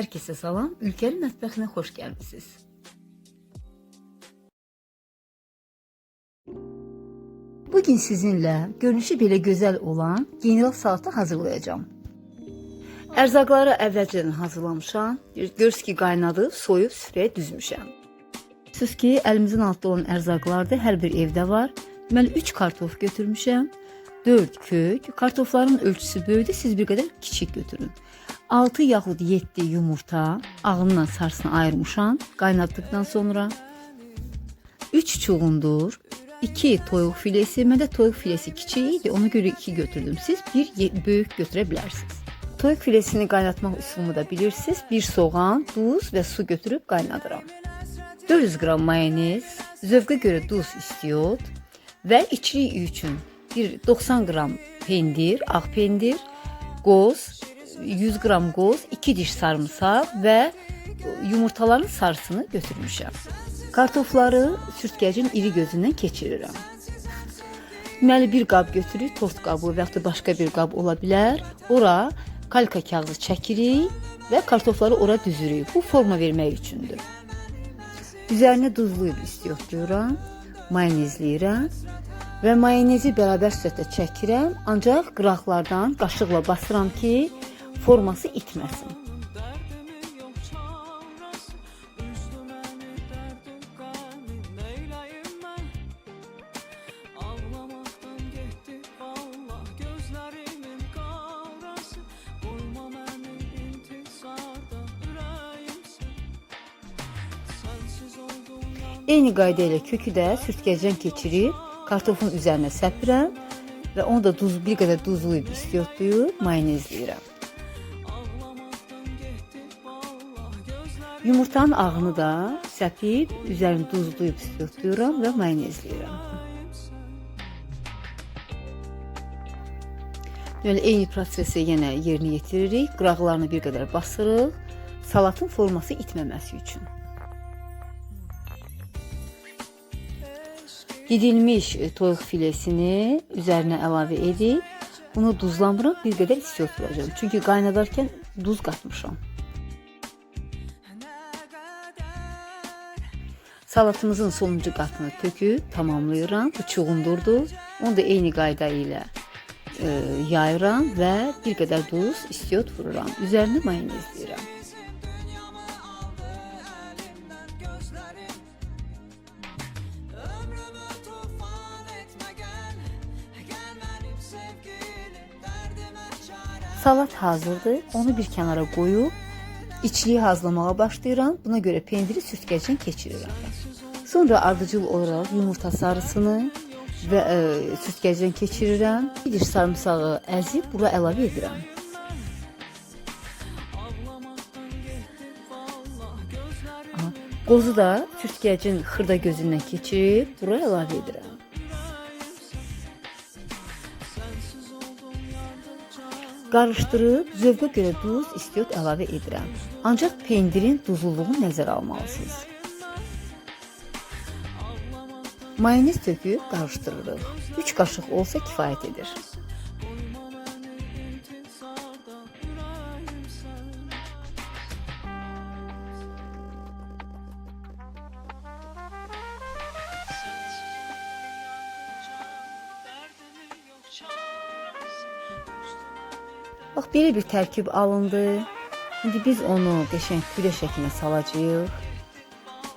Herkese salam. Ülkenin mətbəxinə xoş gəlmisiniz. Bugün sizinle görünüşü belə gözəl olan general salatı hazırlayacağım. Ərzaqları əvvəlcədən hazırlamışam. Görürsünüz ki, qaynadıb, soyub süfrəyə düzmüşəm. Siz ki, əlimizin altında olan ərzaqlar da hər bir evdə var. Deməli 3 kartof götürmüşəm. 4 kök. Kartofların ölçüsü böyükdür, siz bir qədər kiçik götürün. 6 yaxud 7 yumurta ağından sarısını ayırmışam. Qaynatdıqdan sonra 3 çuğundur, 2 toyuq filesi, məndə toyuq filesi kiçik idi, ona görə 2 götürdüm. Siz bir böyük götürə bilərsiniz. Toyuq filesini qaynatmaq üsulunu da bilirsiniz. Bir soğan, duz və su götürüb qaynadıram. 400 qram mayonez, zövqə görə duz istiot və içlik üçün bir 90 qram pendir, ağ pendir, qoz, 100 qram qoz, 2 diş sarımsaq və yumurtaların sarısını götürmüşəm. Kartofları sürtkəcin iri gözündən keçirirəm. Deməli bir qab götürürük, tost qabı və ya da başqa bir qab ola bilər. Ora kalka kağızı çəkirik və kartofları ora düzürük. Bu forma vermək üçündür. Üzərinə duzlayıb istiyotluyorum, mayonezləyirəm və mayonezi bərabər sürətlə çəkirəm, ancaq qıraqlardan qaşıqla basıram ki, forması yan Eyni qayda ilə kökü də sürtkəcdən keçirib kartofun üzərinə səpirəm və onu da duz bir qədər duzlayıb istiyotlayıb mayonezləyirəm. Yumurtanın ağını da səpib üzərini duzlayıb istiyotlayıram və mayonezləyirəm. Böyle eyni prosesi yenə yerinə yetiririk. Qıraqlarını bir qədər basırıq. Salatın forması itməməsi üçün. Didilmiş e, toyuq filesini üzərinə əlavə edib bunu duzlamıram, bir qədər istiyotlayacağım. Çünki qaynadarkən duz qatmışam. Salatımızın sonuncu qatını töküb tamamlayıram. Çuğundurdu. Onu da eyni qayda ilə e, yayıram və bir qədər duz istiyot vururam. Üzərinə Derdime çare Salat hazırdır. Onu bir kənara qoyub içliyi hazırlamağa başlayıram. Buna görə pendiri süzgəcdən keçirirəm. Sonra ardıcıl olaraq yumurta sarısını və e, süzgəcdən keçirirəm. Bir diş sarımsağı əzib bura əlavə edirəm. Aha, Qozu da süzgəcin xırda gözündən keçirib bura əlavə edirəm. Qarışdırıb zövqə görə duz, istiyot əlavə edirəm. Ancaq pendirin duzluluğunu nəzərə almalısınız. Mayonez töküb qarışdırırıq. 3 qaşıq olsa kifayət edir. Bax belə bir tərkib alındı. İndi biz onu qəşəng püre şəklinə salacağıq.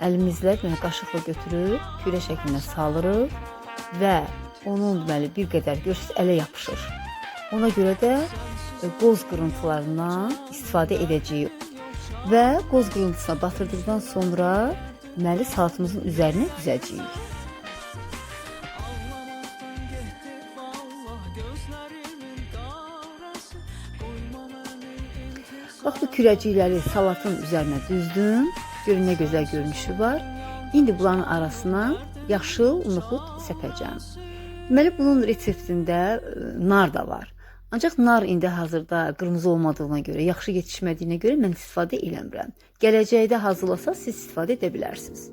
Əlimizlə deməli qaşıqla götürüb püre şəklinə salırıq və onun deməli bir qədər görürsüz ələ yapışır. Ona görə də e, qoz qırıntılarından istifadə edəcəyik. Və qoz qırıntısına batırdıqdan sonra deməli salatımızın üzərinə düzəcəyik. Bax bu kürəcikləri salatın üzərinə düzdüm. Görün nə gözəl görünüşü var. İndi bunların arasına yaşıl noxud səpəcəm. Deməli bunun reseptində e, nar da var. Ancaq nar indi hazırda qırmızı olmadığına görə, yaxşı yetişmədiyinə görə mən istifadə eləmirəm. Gələcəkdə hazırlasaz siz istifadə edə bilərsiniz.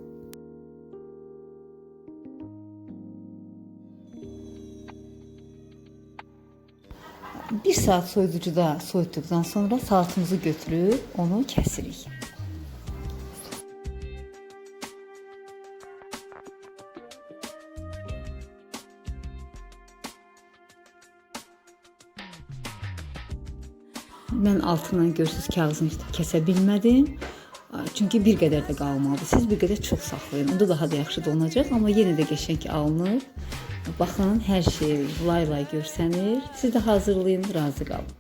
Bir saat soyuducuda soyuttuktan sonra salatımızı götürüp onu kəsirik. Mən altından görsüz kağızını kəsə bilmədim. Çünki bir qədər də qalmadı. Siz bir qədər çox saxlayın. Onda daha da yaxşı donacaq, amma yenə də qəşəng alınır. Baxın, hər şey lay-lay görsənir. Siz də hazırlayın, razı qalın.